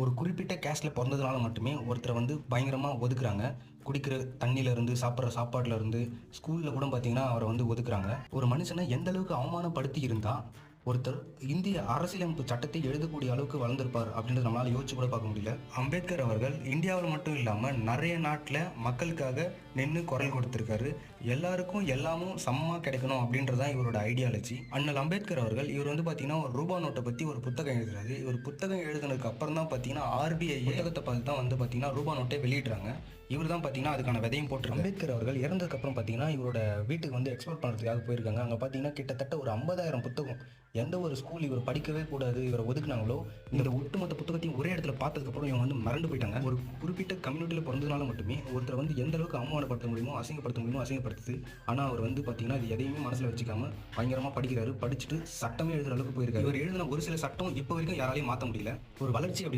ஒரு குறிப்பிட்ட கேஸ்டில் பிறந்ததுனால மட்டுமே ஒருத்தரை வந்து பயங்கரமாக ஒதுக்குறாங்க. குடிக்கிற தண்ணியில இருந்து சாப்பிட்ற சாப்பாடுல இருந்து கூட பார்த்தீங்கன்னா அவரை வந்து ஒதுக்குறாங்க. ஒரு மனுஷனை எந்த அளவுக்கு அவமானப்படுத்தி இருந்தால் ஒருத்தர் இந்திய அரசியலமைப்பு சட்டத்தை எழுதக்கூடிய அளவுக்கு வளர்ந்திருப்பார் அப்படின்றத நம்மளால யோசிச்சு கூட பார்க்க முடியல. அம்பேத்கர் அவர்கள் இந்தியாவில் மட்டும் இல்லாம நிறைய நாட்டில் மக்களுக்காக நின்று குரல் கொடுத்திருக்காரு. எல்லாருக்கும் எல்லாமும் சமமாக கிடைக்கணும் அப்படின்றதான் இவரோட ஐடியாலஜி அண்ணல் அம்பேத்கர் அவர்கள் இவர் வந்து பார்த்தீங்கன்னா ஒரு ரூபா நோட்டை பற்றி ஒரு புத்தகம் எழுதுறாரு. இவர் புத்தகம் எழுதுனதுக்கு அப்புறம் தான் பார்த்தீங்கன்னா ஆர்பிஐ புத்தகத்தை பார்த்து தான் வந்து பார்த்தீங்கன்னா ரூபா நோட்டை வெளியிடுறாங்க. இவர் தான் பார்த்தீங்கன்னா அதுக்கான விதையும் போட்டு அம்பேத்கர் அவர்கள் இறந்ததுக்கு அப்புறம் பார்த்தீங்கன்னா இவரோட வீட்டுக்கு வந்து எக்ஸ்போர்ட் பண்ணுறதுக்காக போயிருக்காங்க. அங்கே பார்த்தீங்கன்னா கிட்டத்தட்ட ஒரு ஐம்பதாயிரம் புத்தகம் எந்த ஒரு ஸ்கூல் இவர் படிக்கவே கூடாது இவரை ஒதுக்குனாங்களோ இந்த ஒட்டுமொத்த புத்தகத்தையும் ஒரே இடத்துல பார்த்ததுக்கப்புறம் இவங்க வந்து மறந்து போயிட்டாங்க. ஒரு குறிப்பிட்ட கம்யூனிட்டியில் பிறந்ததுனால மட்டுமே ஒருத்தர் வந்து எந்த அளவுக்கு அவமானப்படுத்த முடியுமோ அசிங்கப்படுத்த முடியுமோ அசிங்கப்படுத்துது. ஆனால் அவர் வந்து பார்த்தீங்கன்னா அது எதையுமே மனசில் வச்சுக்காம பயங்கரமாக படிக்கிறாரு. படிச்சுட்டு சட்டமே எழுதுற அளவுக்கு போயிருக்காரு. இவர் எழுதின ஒரு சில சட்டம் இப்போ வரைக்கும் யாராலையும் மாற்ற முடியல. ஒரு வளர்ச்சி அப்படின்னு